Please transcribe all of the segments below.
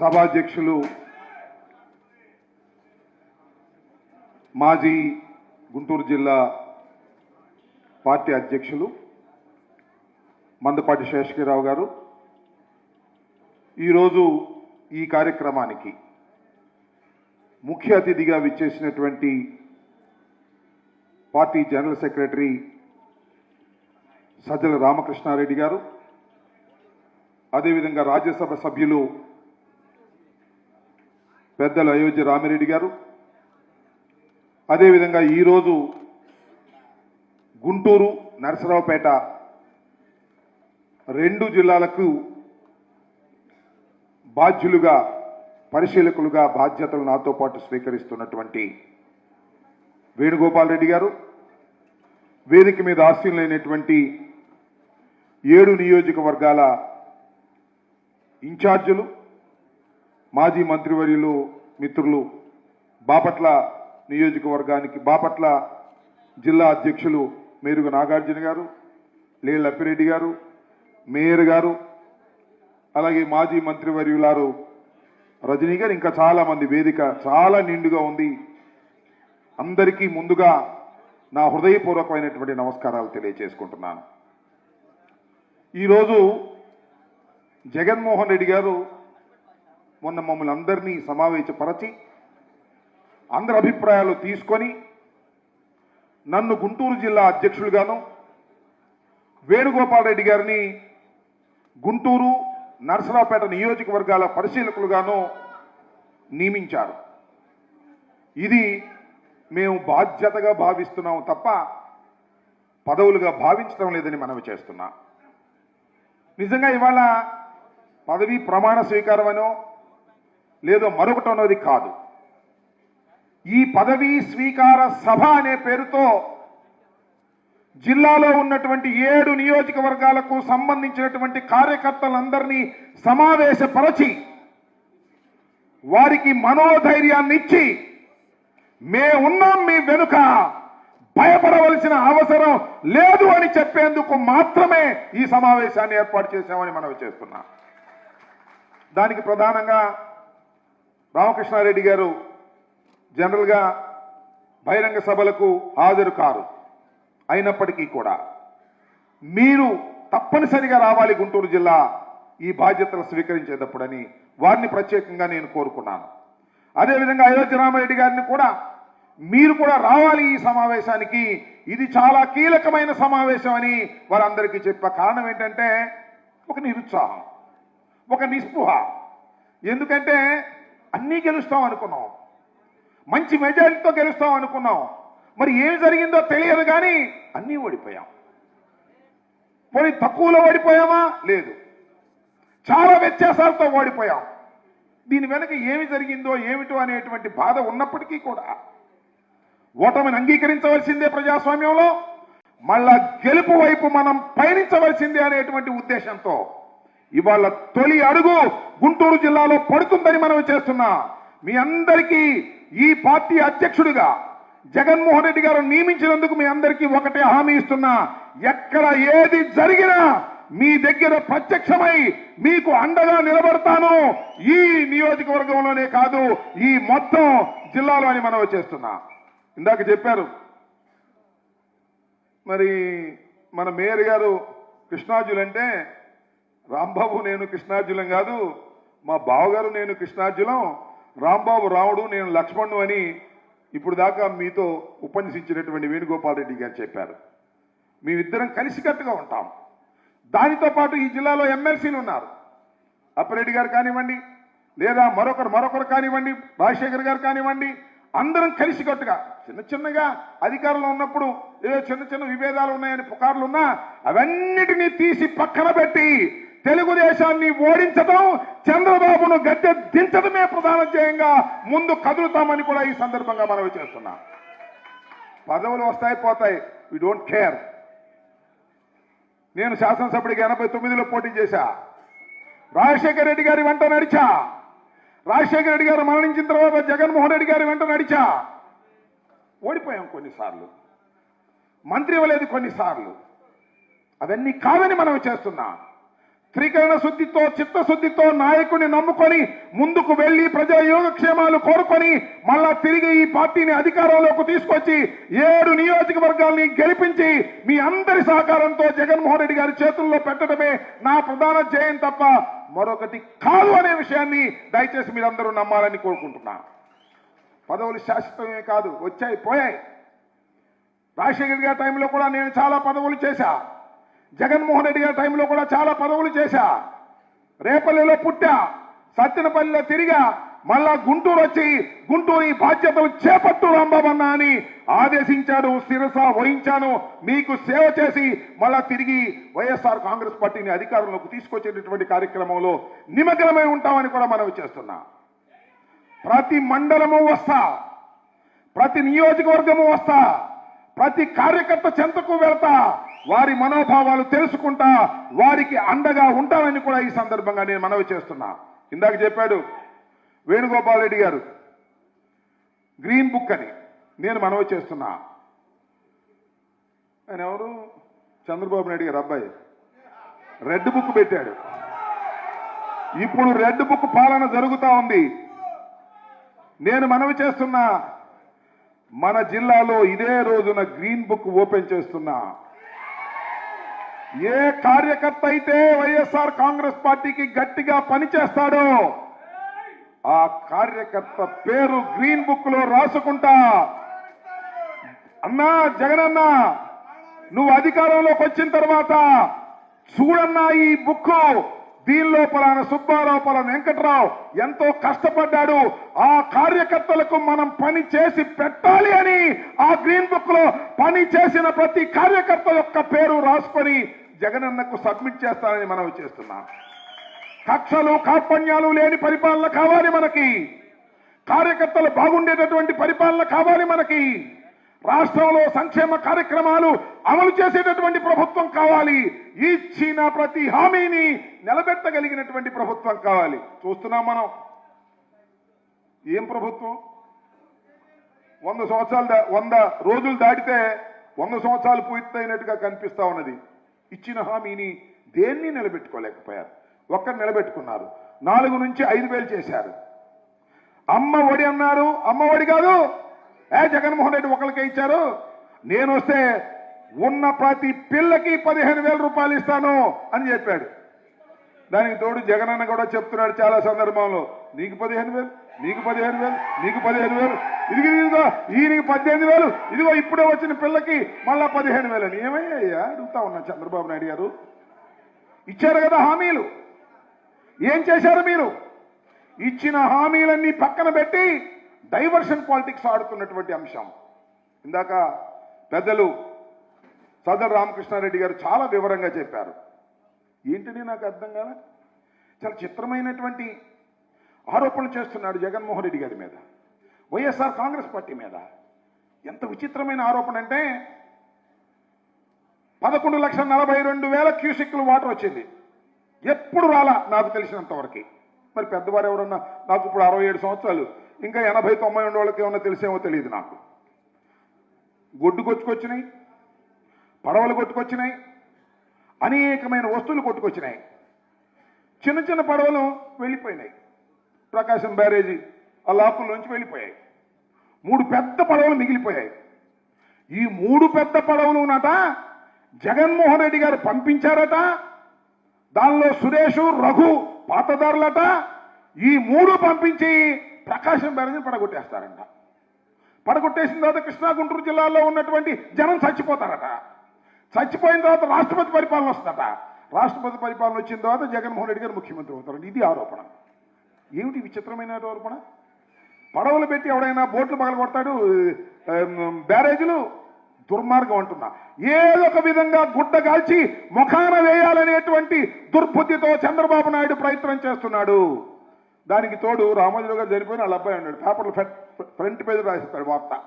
సభాధ్యక్షులు మాజీ గుంటూరు జిల్లా పార్టీ అధ్యక్షులు మందపాటి శేషగిరావు గారు. ఈరోజు ఈ కార్యక్రమానికి ముఖ్య అతిథిగా విచ్చేసినటువంటి party general secretary Sajjala Ramakrishnareddy గారు. అదేవిధంగా రాజ్యసభ సభ్యులు పెద్దలు అయోధ్య రామిరెడ్డి గారు. అదేవిధంగా ఈరోజు గుంటూరు నరసరావుపేట రెండు జిల్లాలకు బాధ్యులుగా పరిశీలకులుగా బాధ్యతలు నాతో పాటు స్వీకరిస్తున్నటువంటి వేణుగోపాల్ రెడ్డి గారు. వేదిక మీద ఆశీనులైనటువంటి ఏడు నియోజకవర్గాల ఇన్ఛార్జీలు మాజీ మంత్రివర్యులు మిత్రులు బాపట్ల నియోజకవర్గానికి బాపట్ల జిల్లా అధ్యక్షులు మేరుగు నాగార్జున గారు లేళ్ళ అప్పిరెడ్డి గారు మేయర్ గారు అలాగే మాజీ మంత్రివర్యులారు రజనీ గారు ఇంకా చాలామంది వేదిక చాలా నిండుగా ఉంది. అందరికీ ముందుగా నా హృదయపూర్వకమైనటువంటి నమస్కారాలు తెలియజేసుకుంటున్నాను ఈరోజు జగన్మోహన్ రెడ్డి గారు మొన్న మమ్మల్ని అందరినీ సమావేశపరచి అందరి అభిప్రాయాలు తీసుకొని నన్ను గుంటూరు జిల్లా అధ్యక్షులుగాను వేణుగోపాల్ రెడ్డి గారిని గుంటూరు నరసరావుపేట నియోజకవర్గాల పరిశీలకులుగాను నియమించారు. ఇది మేము బాధ్యతగా భావిస్తున్నాము తప్ప పదవులుగా భావించడం లేదని మనవి చేస్తున్నా. నిజంగా ఇవాళ పదవి ప్రమాణ స్వీకారమనో లేదో మరొకటి అన్నది కాదు. ఈ పదవీ స్వీకార సభ అనే పేరుతో జిల్లాలో ఉన్నటువంటి ఏడు నియోజకవర్గాలకు సంబంధించినటువంటి కార్యకర్తలందరినీ సమావేశపరచి వారికి మనోధైర్యాన్ని ఇచ్చి మేమున్నాం ఉన్నాం మీ వెనుక భయపడవలసిన అవసరం లేదు అని చెప్పేందుకు మాత్రమే ఈ సమావేశాన్ని ఏర్పాటు చేశామని మనం చేస్తున్నాం. దానికి ప్రధానంగా రామకృష్ణారెడ్డి గారు జనరల్గా బహిరంగ సభలకు హాజరు కారు. అయినప్పటికీ కూడా మీరు తప్పనిసరిగా రావాలి గుంటూరు జిల్లా ఈ బాధ్యతలు స్వీకరించేటప్పుడని వారిని ప్రత్యేకంగా నేను కోరుకున్నాను. అదేవిధంగా అయోధ్య రామారెడ్డి గారిని కూడా మీరు కూడా రావాలి ఈ సమావేశానికి. ఇది చాలా కీలకమైన సమావేశం అని వారందరికీ చెప్పే కారణం ఏంటంటే ఒక నిరుత్సాహం ఒక నిస్పృహ. ఎందుకంటే అన్నీ గెలుస్తాం అనుకున్నాం. మంచి మెజారిటీతో గెలుస్తాం అనుకున్నాం. మరి ఏం జరిగిందో తెలియదు కానీ అన్నీ ఓడిపోయాం. పోయి తక్కువలో ఓడిపోయామా? లేదు. చాలా వ్యత్యాసాలతో ఓడిపోయాం. దీని వెనక ఏమి జరిగిందో ఏమిటో అనేటువంటి బాధ ఉన్నప్పటికీ కూడా ఓటమిని అంగీకరించవలసిందే ప్రజాస్వామ్యంలో మళ్ళా గెలుపు వైపు మనం పయనించవలసిందే అనేటువంటి ఉద్దేశంతో ఇవాళ తొలి అడుగు గుంటూరు జిల్లాలో పడుతుందని మనం చేస్తున్నా. మీ అందరికీ ఈ పార్టీ అధ్యక్షుడిగా జగన్మోహన్ రెడ్డి గారు నియమించినందుకు మీ అందరికీ ఒకటే హామీ ఇస్తున్నా. ఎక్కడ ఏది జరిగినా మీ దగ్గర ప్రత్యక్షమై మీకు అండగా నిలబడతాను. ఈ నియోజకవర్గంలోనే కాదు ఈ మొత్తం జిల్లాలో అని మనం చేస్తున్నా. ఇందాక చెప్పారు. మరి మన మేయర్ గారు కృష్ణార్జులు అంటే రాంబాబు నేను కృష్ణార్జులం కాదు మా బావగారు నేను కృష్ణార్జులం రాంబాబు రాముడు నేను లక్ష్మణుడు అని ఇప్పుడు దాకా మీతో ఉపన్యసించినటువంటి వేణుగోపాల్ రెడ్డి గారు చెప్పారు. మేమిద్దరం కలిసికట్టుగా ఉంటాం. దానితో పాటు ఈ జిల్లాలో ఎమ్మెల్సీలు ఉన్నారు. అప్పిరెడ్డి గారు కానివ్వండి లేదా మరొకరు మరొకరు కానివ్వండి రాజశేఖర్ గారు కానివ్వండి అందరం కలిసికట్టుగా చిన్న చిన్నగా అధికారంలో ఉన్నప్పుడు ఏదో చిన్న చిన్న విభేదాలు ఉన్నాయని పుకార్లు ఉన్నా అవన్నిటినీ తీసి పక్కన పెట్టి తెలుగుదేశాన్ని ఓడించడం చంద్రబాబును గద్దె దించడమే ప్రధాన ధ్యేయంగా ముందు కదులుతామని కూడా ఈ సందర్భంగా మనవి చేస్తున్నాం. పదవులు వస్తాయి పోతాయి. వి డోంట్ కేర్ నేను శాసనసభ్యుడికి ఎనభై తొమ్మిదిలో పోటీ చేశా. రాజశేఖర రెడ్డి గారి వెంట నడిచా. రాజశేఖర రెడ్డి గారు మరణించిన తర్వాత జగన్మోహన్ రెడ్డి గారి వెంట నడిచా. ఓడిపోయాం కొన్నిసార్లు. మంత్రి ఇవ్వలేదు కొన్నిసార్లు. అవన్నీ కాదని మనం చేస్తున్నాం. త్రికరణ శుద్ధితో చిత్తశుద్ధితో నాయకుని నమ్ముకొని ముందుకు వెళ్ళి ప్రజల యోగక్షేమాలు కోరుకొని మళ్ళా తిరిగి ఈ పార్టీని అధికారంలోకి తీసుకొచ్చి ఏడు నియోజకవర్గాల్ని గెలిపించి మీ అందరి సహకారంతో జగన్మోహన్ రెడ్డి గారి చేతుల్లో పెట్టడమే నా ప్రధాన ధ్యేయం తప్ప మరొకటి కాదు అనే విషయాన్ని దయచేసి మీరందరూ నమ్మాలని కోరుకుంటున్నా. పదవులు శాశ్వతమే కాదు వచ్చాయి పోయాయి. రాజశేఖర్ గారి టైంలో కూడా నేను చాలా పదవులు చేశాను జగన్మోహన్ రెడ్డి గారి టైంలో కూడా చాలా పదవులు చేశా. రేపల్లిలో పుట్టా. సత్యనపల్లిలో తిరిగా. మళ్ళా గుంటూరు వచ్చి గుంటూరు ఈ బాధ్యతలు చేపట్టు రాంబాబన్న అని ఆదేశించాడు శిరస వహించాను. మీకు సేవ చేసి మళ్ళా తిరిగి వైఎస్ఆర్ కాంగ్రెస్ పార్టీని అధికారంలోకి తీసుకొచ్చేటటువంటి కార్యక్రమంలో నిమగ్నమై ఉంటామని కూడా మనవి చేస్తున్నా. ప్రతి మండలము వస్తా. ప్రతి నియోజకవర్గము వస్తా. ప్రతి కార్యకర్త చెంతకు వెళ్తా. వారి మనోభావాలు తెలుసుకుంటా వారికి అండగా ఉంటానని కూడా ఈ సందర్భంగా నేను మనవి చేస్తున్నా. ఇందాక చెప్పాడు వేణుగోపాల్ రెడ్డి గారు గ్రీన్ బుక్ అని నేను మనవి చేస్తున్నా. ఆయన ఎవరు? చంద్రబాబు నాయుడు గారు అబ్బాయి. రెడ్ బుక్ పెట్టాడు. ఇప్పుడు రెడ్ బుక్ పాలన జరుగుతూ ఉంది. నేను మనవి చేస్తున్నా మన జిల్లాలో ఇదే రోజున గ్రీన్ బుక్ ఓపెన్ చేస్తున్నా. ఏ కార్యకర్త అయితే వైఎస్ఆర్ కాంగ్రెస్ పార్టీకి గట్టిగా పనిచేస్తాడో ఆ కార్యకర్త పేరు గ్రీన్ బుక్లో రాసుకుంటా. అన్నా జగనన్న నువ్వు అధికారంలోకి వచ్చిన తర్వాత చూడన్నా ఈ బుక్ దీనిలో పలానా సుబ్బారావు పలానా వెంకట్రావు ఎంతో కష్టపడ్డాడు. ఆ కార్యకర్తలకు మనం పని చేసి పెట్టాలి అని ఆ గ్రీన్ బుక్లో పని చేసిన ప్రతి కార్యకర్త యొక్క పేరు రాసుకొని జగనన్నకు సబ్మిట్ చేస్తానని మనం చేస్తున్నాం. కక్షలు కార్పణ్యాలు లేని పరిపాలన కావాలి మనకి. కార్యకర్తలు బాగుండేటటువంటి పరిపాలన కావాలి మనకి. రాష్ట్రంలో సంక్షేమ కార్యక్రమాలు అమలు చేసేటటువంటి ప్రభుత్వం కావాలి. ఇచ్చిన ప్రతి హామీని నిలబెట్టగలిగినటువంటి ప్రభుత్వం కావాలి. చూస్తున్నాం మనం. ఏం ప్రభుత్వం? వంద సంవత్సరాలు వంద రోజులు దాటితే వంద సంవత్సరాలు పూర్తయినట్టుగా కనిపిస్తా ఉన్నది. ఇచ్చిన హామీని దేన్ని నిలబెట్టుకోలేకపోయారు? ఒక్కరు నిలబెట్టుకున్నారు. నాలుగు నుంచి ఐదు వేలు చేశారు. అమ్మ ఒడి అన్నారు. అమ్మ ఒడి కాదు ఏ జగన్మోహన్ రెడ్డి ఒకరికే ఇచ్చారు? నేను వస్తే ఉన్న ప్రతి పిల్లకి పదిహేను వేల రూపాయలు ఇస్తాను అని చెప్పాడు. దానికి తోడు జగన్ అన్న కూడా చెప్తున్నాడు చాలా సందర్భంలో నీకు పదిహేను వేలు నీకు పదిహేను వేలు నీకు పదిహేను వేలు ఇదిగో ఇదిగో ఈయనకి పద్దెనిమిది వేలు ఇదిగో ఇప్పుడే వచ్చిన పిల్లకి మళ్ళా పదిహేను వేలు అని. ఏమయ్యా అడుగుతా ఉన్నా చంద్రబాబు నాయుడు గారు. ఇచ్చారు కదా హామీలు. ఏం చేశారు మీరు? ఇచ్చిన హామీలన్నీ పక్కన పెట్టి డైవర్షన్ పాలిటిక్స్ ఆడుతున్నటువంటి అంశం. ఇందాక పెద్దలు సదర్ రామకృష్ణారెడ్డి గారు చాలా వివరంగా చెప్పారు. ఏంటని నాకు అర్థం కాలే? చాలా చిత్రమైనటువంటి ఆరోపణలు చేస్తున్నాడు జగన్మోహన్ రెడ్డి గారి మీద. వైఎస్ఆర్ కాంగ్రెస్ పార్టీ మీద. ఎంత విచిత్రమైన ఆరోపణ అంటే పదకొండు లక్షల నలభై రెండు వేల క్యూసెక్లు వాటర్ వచ్చింది. ఎప్పుడు రాలా నాకు తెలిసినంతవరకు. మరి పెద్దవారు ఎవరన్నా? నాకు ఇప్పుడు అరవై ఏడు సంవత్సరాలు. ఇంకా ఎనభై తొంభై రెండు వాళ్ళకి ఏమన్నా తెలిసేమో తెలియదు నాకు. గొడ్డు కొట్టుకొచ్చినాయి పడవలు కొట్టుకొచ్చినాయి అనేకమైన వస్తువులు కొట్టుకొచ్చినాయి. చిన్న చిన్న పడవలు వెళ్ళిపోయినాయి. ప్రకాశం బ్యారేజీ ఆ లాకుల్లోంచి వెళ్ళిపోయాయి. మూడు పెద్ద పడవలు మిగిలిపోయాయి. ఈ మూడు పెద్ద పడవలు ఉన్నట జగన్మోహన్ రెడ్డి గారు పంపించారట దానిలో సురేష్ రఘు పాతదారులట ఈ మూడు పంపించి ప్రకాశం బ్యారేజీని పడగొట్టేస్తారంట. పడగొట్టేసిన తర్వాత కృష్ణా గుంటూరు జిల్లాలో ఉన్నటువంటి జనం చచ్చిపోతారట. చచ్చిపోయిన తర్వాత రాష్ట్రపతి పరిపాలన వస్తుందట. రాష్ట్రపతి పరిపాలన వచ్చిన తర్వాత జగన్మోహన్ రెడ్డి గారు ముఖ్యమంత్రి అవుతారు ఇది ఆరోపణ. ఏమిటి విచిత్రమైన ఆరోపణ? పడవలు పెట్టి ఎవడైనా బోట్లు పగలగొడతాడు బ్యారేజీలు? దుర్మార్గం అంటున్నా. ఏదో ఒక విధంగా గుడ్డ కాల్చి ముఖాన వేయాలనేటువంటి దుర్బుద్ధితో చంద్రబాబు నాయుడు ప్రయత్నం చేస్తున్నాడు. దానికి తోడు రామోజీరావు గారు చనిపోయిన వాళ్ళ అబ్బాయి ఉన్నాడు. పేపర్లు ఫ్రంట్ పేజ్ రాసిస్తాడు వార్త.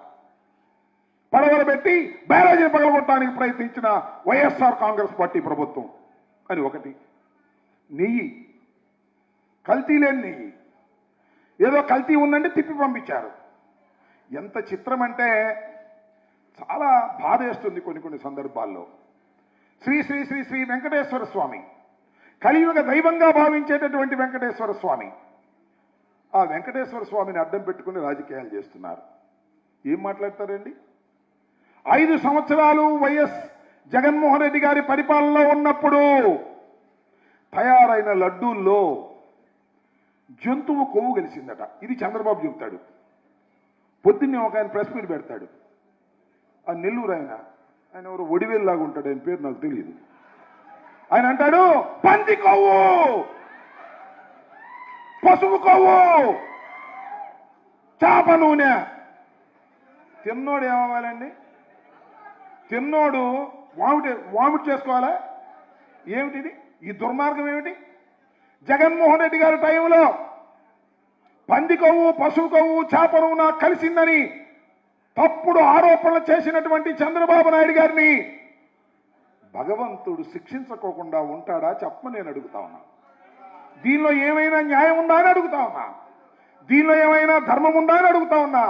పడవలు పెట్టి బ్యారేజీని పగలగొట్టడానికి ప్రయత్నించిన వైఎస్ఆర్ కాంగ్రెస్ పార్టీ ప్రభుత్వం అని ఒకటి. నెయ్యి. కల్తీ లేని నెయ్యి. ఏదో కల్తీ ఉందంటే తిప్పి పంపించారు. ఎంత చిత్రం అంటే చాలా బాధేస్తుంది కొన్ని కొన్ని సందర్భాల్లో. శ్రీ శ్రీ శ్రీ శ్రీ వెంకటేశ్వర స్వామి. కలియుగ దైవంగా భావించేటటువంటి వెంకటేశ్వర స్వామి. ఆ వెంకటేశ్వర స్వామిని అడ్డం పెట్టుకుని రాజకీయాలు చేస్తున్నారు. ఏం మాట్లాడతారండి? ఐదు సంవత్సరాలు వైఎస్ జగన్మోహన్ రెడ్డి గారి పరిపాలనలో ఉన్నప్పుడు తయారైన లడ్డూల్లో జంతువు కొవ్వు కలిసిందట. ఇది చంద్రబాబు చెబుతాడు. పొద్దున్నే ఒక ఆయన ప్రెస్ మీట్ పెడతాడు. ఆ నెల్లూరు ఆయన ఆయన ఎవరు ఒడివేల్లాగా ఉంటాడు ఆయన పేరు నాకు తెలియదు ఆయన అంటాడు పంది కొవ్వు! పశువు కొవ్వు చేప నూనె. తిన్నోడు ఏమవ్వాలండి తిన్నోడు వామిటి వామిట్ చేసుకోవాలా? ఏమిటిది? ఈ దుర్మార్గం ఏమిటి? జగన్మోహన్ రెడ్డి గారి టైంలో పంది కొవ్వు పశువు కొవ్వు చేప నూనె కలిసిందని తప్పుడు ఆరోపణలు చేసినటువంటి చంద్రబాబు నాయుడు గారిని భగవంతుడు శిక్షించకోకుండా ఉంటాడా చెప్ప నేను అడుగుతా ఉన్నాను దీనిలో ఏమైనా న్యాయం ఉందా అని అడుగుతా ఉన్నా. దీనిలో ఏమైనా ధర్మం ఉందా అని అడుగుతా ఉన్నా.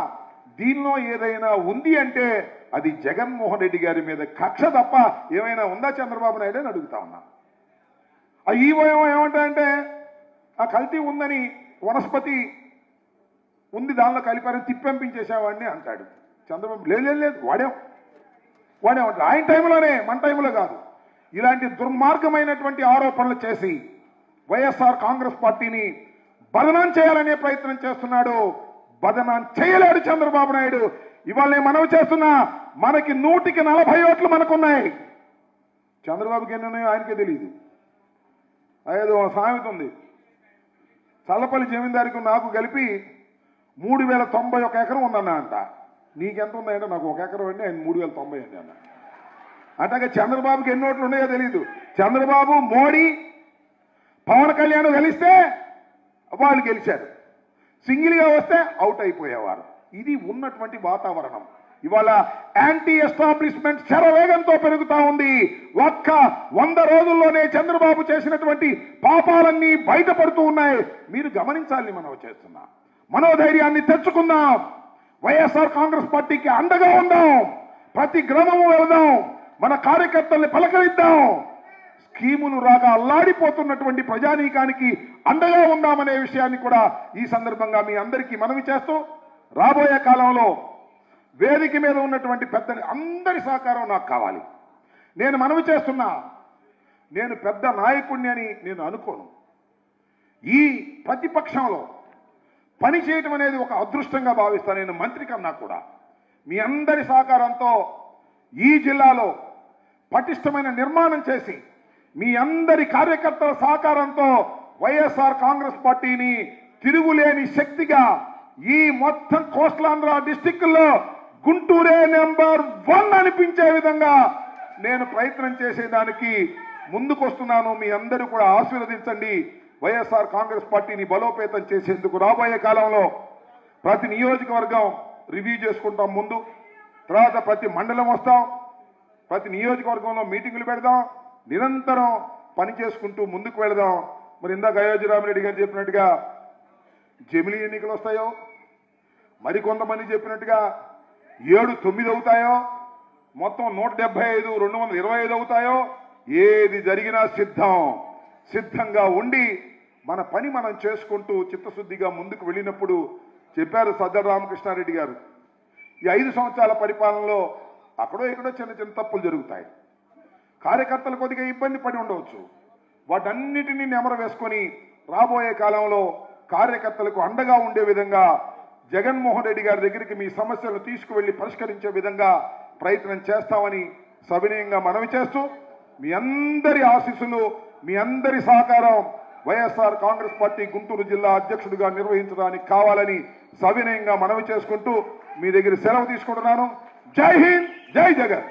దీనిలో ఏదైనా ఉంది అంటే అది జగన్మోహన్ రెడ్డి గారి మీద కక్ష తప్ప ఏమైనా ఉందా చంద్రబాబు నాయుడు అని అడుగుతా ఉన్నా. ఆ ఈవో ఏమో ఏమంటాయంటే ఆ కల్తీ ఉందని వనస్పతి ఉంది దానిలో కలిపారని తిప్పెంపించేసేవాడిని అంటాడు. చంద్రబాబు లేదు లేదు వాడేం వాడే ఆయన టైంలోనే మన టైంలో కాదు. ఇలాంటి దుర్మార్గమైనటువంటి ఆరోపణలు చేసి వైఎస్ఆర్ కాంగ్రెస్ పార్టీని బదనాం చేయాలనే ప్రయత్నం చేస్తున్నాడు. బదనాం చేయలేడు చంద్రబాబు నాయుడు. ఇవాళ నేను మనవి చేస్తున్నా మనకి నూటికి నలభై ఓట్లు మనకున్నాయి. చంద్రబాబుకి ఎన్ని ఉన్నాయో ఆయనకే తెలియదు ఏదో సామెత ఉంది. చల్లపల్లి జమీందారికి నాకు కలిపి మూడు వేల తొంభై ఒక ఎకరం ఉందన్నా అంట. నీకెంత ఉందంటే నాకు ఒక ఎకరం అండి ఆయన మూడు వేల తొంభై అండి అన్న. అట్లాగే చంద్రబాబుకి ఎన్ని ఓట్లు ఉన్నాయో తెలియదు చంద్రబాబు మోడీ పవన్ కళ్యాణ్ గెలిస్తే వాళ్ళు గెలిచారు. సింగిల్గా వస్తే అవుట్ అయిపోయేవారు. ఇది ఉన్నటువంటి వాతావరణం. ఇవాళ యాంటీ ఎస్టాబ్లిష్మెంట్ శరవేగంతో పెరుగుతా ఉంది. ఒక్క వంద రోజుల్లోనే చంద్రబాబు చేసినటువంటి పాపాలన్నీ బయటపడుతూ ఉన్నాయి. మీరు గమనించాలని మనం చేస్తున్నా. మనోధైర్యాన్ని తెచ్చుకుందాం. వైఎస్ఆర్ కాంగ్రెస్ పార్టీకి అండగా ఉందాం. ప్రతి గ్రామము వెళదాం. మన కార్యకర్తల్ని పలకరిద్దాం. స్కీములు రాగా అల్లాడిపోతున్నటువంటి ప్రజానీకానికి అండగా ఉందామనే విషయాన్ని కూడా ఈ సందర్భంగా మీ అందరికీ మనవి చేస్తూ రాబోయే కాలంలో వేదిక మీద ఉన్నటువంటి పెద్ద అందరి సహకారం నాకు కావాలి. నేను మనవి చేస్తున్నా నేను పెద్ద నాయకుడిని అని నేను అనుకోను. ఈ ప్రతిపక్షంలో పని చేయటం అనేది ఒక అదృష్టంగా భావిస్తాను నేను మంత్రి కన్నా కూడా. మీ అందరి సహకారంతో ఈ జిల్లాలో పటిష్టమైన నిర్మాణం చేసి మీ అందరి కార్యకర్తల సహకారంతో వైఎస్ఆర్ కాంగ్రెస్ పార్టీని తిరుగులేని శక్తిగా ఈ మొత్తం కోస్ట్లాంధ్ర డిస్టిక్లో గుంటూరే నెంబర్ వన్ అనిపించే విధంగా నేను ప్రయత్నం చేసేదానికి ముందుకొస్తున్నాను. మీ అందరూ కూడా ఆశీర్వదించండి. వైఎస్ఆర్ కాంగ్రెస్ పార్టీని బలోపేతం చేసేందుకు రాబోయే కాలంలో ప్రతి నియోజకవర్గం రివ్యూ చేసుకుంటాం ముందు. తర్వాత ప్రతి మండలం వస్తాం. ప్రతి నియోజకవర్గంలో మీటింగులు పెడదాం నిరంతరం పని చేసుకుంటూ ముందుకు వెళదాం. మరి ఇందాక అయోధ్యరామరెడ్డి గారు చెప్పినట్టుగా జమిలి ఎన్నికలు వస్తాయో మరికొంతమంది చెప్పినట్టుగా ఏడు తొమ్మిది అవుతాయో మొత్తం నూట డెబ్బై ఐదు రెండు వందల ఇరవై ఐదు అవుతాయో ఏది జరిగినా సిద్ధం. సిద్ధంగా ఉండి మన పని మనం చేసుకుంటూ చిత్తశుద్ధిగా ముందుకు వెళ్ళినప్పుడు చెప్పారు సజ్జల రామకృష్ణారెడ్డి గారు. ఈ ఐదు సంవత్సరాల పరిపాలనలో అక్కడో ఇక్కడో చిన్న చిన్న తప్పులు జరుగుతాయి. కార్యకర్తలు కొద్దిగా ఇబ్బంది పడి ఉండవచ్చు. వాటన్నిటినీ నెమర వేసుకొని రాబోయే కాలంలో కార్యకర్తలకు అండగా ఉండే విధంగా జగన్మోహన్ రెడ్డి గారి దగ్గరికి మీ సమస్యలను తీసుకువెళ్ళి పరిష్కరించే విధంగా ప్రయత్నం చేస్తామని సవినయంగా మనవి చేస్తూ మీ అందరి ఆశీస్సులు మీ అందరి సహకారం వైఎస్ఆర్ కాంగ్రెస్ పార్టీ గుంటూరు జిల్లా అధ్యక్షుడిగా నిర్వహించడానికి కావాలని సవినయంగా మనవి చేసుకుంటూ మీ దగ్గర సెలవు తీసుకుంటున్నాను. జై హింద్ జై జగన్!